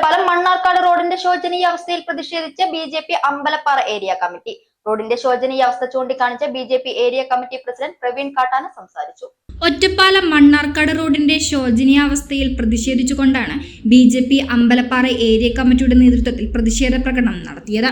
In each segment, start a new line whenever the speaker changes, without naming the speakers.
ഒറ്റപ്പാലം മണ്ണാർക്കാട് റോഡിന്റെ ശോചനീയ അവസ്ഥയിൽ പ്രതിഷേധിച്ച് B J P Ambalappara area committee. റോഡിന്റെ ശോചനീയ അവസ്ഥ ചൂണ്ടിക്കാണിച്ച് B J P area committee president Praveen കാട്ടാന സംസാരിച്ചു.
ഒറ്റപ്പാലം മണ്ണാർക്കാട് റോഡിന്റെ ശോചനീയാവസ്ഥയിൽ പ്രതിഷേധിച്ചുകൊണ്ടാണ് B J P Ambalappara area കമ്മിറ്റിയുടെ നേതൃത്വത്തിൽ പ്രതിഷേധ പ്രകടനം നടത്തിയത്.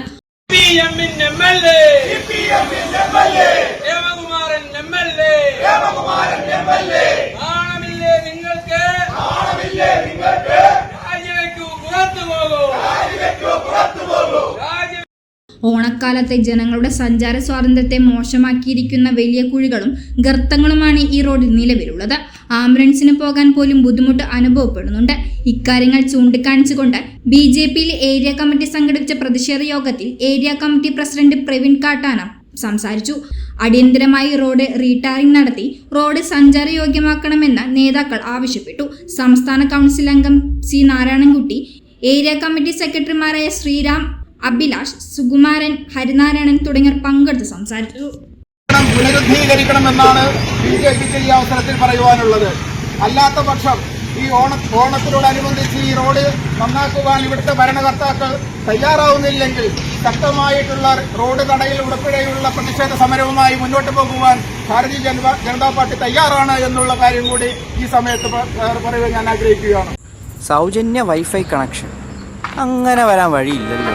ഓണക്കാലത്തെ ജനങ്ങളുടെ സഞ്ചാര സ്വാതന്ത്ര്യത്തെ മോശമാക്കിയിരിക്കുന്ന വലിയ കുഴികളും ഗർത്തങ്ങളുമാണ് ഈ റോഡിൽ നിലവിലുള്ളത്. ആംബുലൻസിന് പോകാൻ പോലും ബുദ്ധിമുട്ട് അനുഭവപ്പെടുന്നുണ്ട്. ഇക്കാര്യങ്ങൾ ചൂണ്ടിക്കാണിച്ചുകൊണ്ട് ബി ജെ പിയിൽ ഏരിയ കമ്മിറ്റി സംഘടിപ്പിച്ച പ്രതിഷേധ യോഗത്തിൽ ഏരിയ കമ്മിറ്റി പ്രസിഡന്റ് പ്രവീൺ കാട്ടാന സംസാരിച്ചു. അടിയന്തരമായി റോഡ് റീടാറിംഗ് നടത്തി റോഡ് സഞ്ചാരയോഗ്യമാക്കണമെന്ന് നേതാക്കൾ ആവശ്യപ്പെട്ടു. സംസ്ഥാന കൗൺസിൽ അംഗം സി നാരായണൻകുട്ടി ഏരിയ കമ്മിറ്റി സെക്രട്ടറിമാരായ ശ്രീറാം അഭിലാഷ് സുകുമാരൻ ഹരിനാരായണൻ തുടങ്ങിയവർ പങ്കെടുത്ത് സംസാരിച്ചു.
പുനരുദ്ധീകരിക്കണമെന്നാണ് ബി ജെ പിക്ക് ഈ അവസരത്തിൽ പറയുവാനുള്ളത്. അല്ലാത്ത പക്ഷം ഈ ഓണ ഓണത്തിനോടനുബന്ധിച്ച് ഈ റോഡ് നന്നാക്കുവാൻ ഇവിടുത്തെ ഭരണകർത്താക്കൾ തയ്യാറാവുന്നില്ലെങ്കിൽ ശക്തമായിട്ടുള്ള റോഡ് തടയിൽ ഉൾപ്പെടെയുള്ള പ്രതിഷേധ സമരവുമായി മുന്നോട്ട് പോകുവാൻ ഭാരതീയ ജനതാ ജനതാ പാർട്ടി തയ്യാറാണ് എന്നുള്ള കാര്യം കൂടി ഈ സമയത്ത് പറയുവാൻ ഞാൻ ആഗ്രഹിക്കുകയാണ്.
സൗജന്യ വൈഫൈ കണക്ഷൻ. അങ്ങനെ വരാൻ വഴിയില്ലല്ലോ.